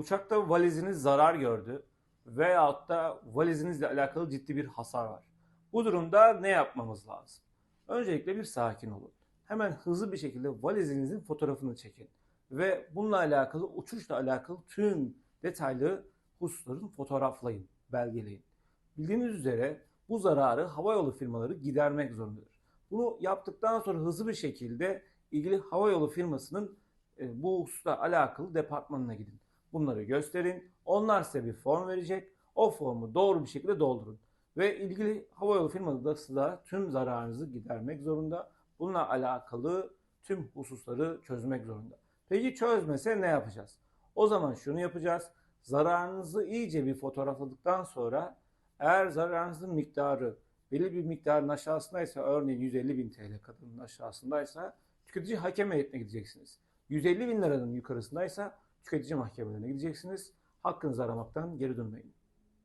Uçakta valiziniz zarar gördü veyahut da valizinizle alakalı ciddi bir hasar var. Bu durumda ne yapmamız lazım? Öncelikle bir sakin olun. Hemen hızlı bir şekilde valizinizin fotoğrafını çekin ve bununla alakalı uçuşla alakalı tüm detaylı hususların fotoğraflayın, belgeleyin. Bildiğiniz üzere bu zararı havayolu firmaları gidermek zorundadır. Bunu yaptıktan sonra hızlı bir şekilde ilgili havayolu firmasının e, bu hususla alakalı departmanına gidin. Bunları gösterin. Onlar size bir form verecek. O formu doğru bir şekilde doldurun. Ve ilgili havayolu firması da tüm zararınızı gidermek zorunda. Bununla alakalı tüm hususları çözmek zorunda. Peki çözmese ne yapacağız? O zaman şunu yapacağız. Zararınızı iyice bir fotoğrafladıktan sonra eğer zararınızın miktarı belli bir miktarın aşağısındaysa örneğin 150 bin TL kadarının aşağısındaysa tüketici hakem heyetine gideceksiniz. 150 bin liranın yukarısındaysa tüketici mahkemelerine gideceksiniz. Hakkınızı aramaktan geri dönmeyin.